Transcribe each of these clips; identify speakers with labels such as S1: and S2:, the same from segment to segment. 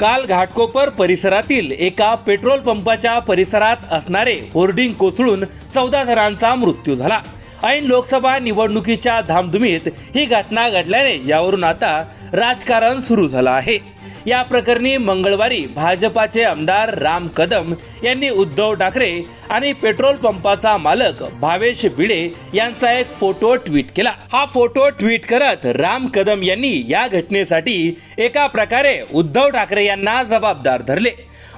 S1: काल घाटकोपर परिसरातील एका पेट्रोल पंपाच्या परिसरात असणारे होर्डिंग कोसळून चौदा जणांचा मृत्यू झाला. ऐन लोकसभा निवडणुकीच्या धामधुमीत ही घटना घडल्याने यावरून आता राजकारण सुरू झालं आहे. या प्रकरणी मंगळवारी भाजपाचे आमदार राम कदम यांनी उद्धव ठाकरे आणि पेट्रोल पंपाचा मालक भावेश भिडे यांचा एक फोटो ट्विट केला. हा फोटो ट्विट करत राम कदम यांनी या घटनेसाठी एका प्रकारे उद्धव ठाकरे यांना जबाबदार धरले.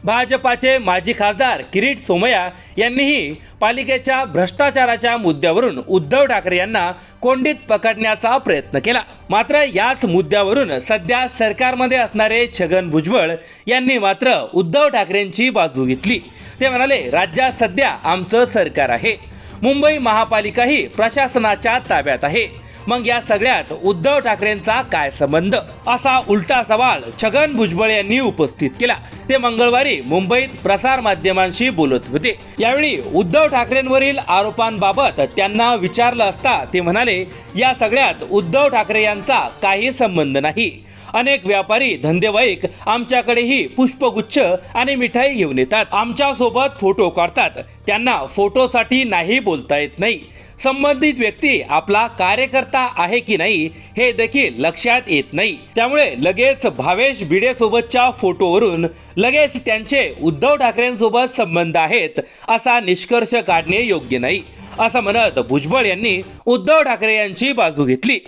S1: भाजपाचे माजी खासदार किरीट सोमया यांनीही पालिकेच्या भ्रष्टाचाराच्या मुद्द्यावरून उद्धव ठाकरे यांना कोंडीत पकडण्याचा प्रयत्न केला. मात्र याच मुद्द्यावरून सध्या सरकारमध्ये असणारे छगन भुजबळ यांनी मात्र उद्धव ठाकरेंची बाजू घेतली. ते म्हणाले राज्यात सध्या आमचं सरकार आहे. मुंबई महापालिकाही प्रशासनाच्या ताब्यात आहे. मग या सगळ्यात उद्धव ठाकरेंचा काय संबंध? असा उलटा सवाल छगन भुजबळ यांनी उपस्थित केला. ते मंगळवारी मुंबईत प्रसार माध्यमांशी बोलत होते. यावेळी उद्धव ठाकरेंवरील आरोपांबाबत त्यांना विचारलं असता ते म्हणाले या सगळ्यात उद्धव ठाकरे यांचा काही संबंध नाही. अनेक व्यापारी धंदेवाईक आमच्याकडेही पुष्पगुच्छ आणि मिठाई घेऊन येतात. आमच्यासोबत फोटो काढतात. त्यांना फोटोसाठी नाही बोलता येत नाही. संबंधित व्यक्ती आपला कार्यकर्ता आहे की नाही हे देखील लक्षात येत नाही. त्यामुळे लगेच भावेश भिडे सोबतच्या फोटोवरून लगेच त्यांचे उद्धव ठाकरेंसोबत संबंध आहेत असा निष्कर्ष काढणे योग्य नाही. असं म्हणत भुजबळ यांनी उद्धव ठाकरे यांची बाजू घेतली.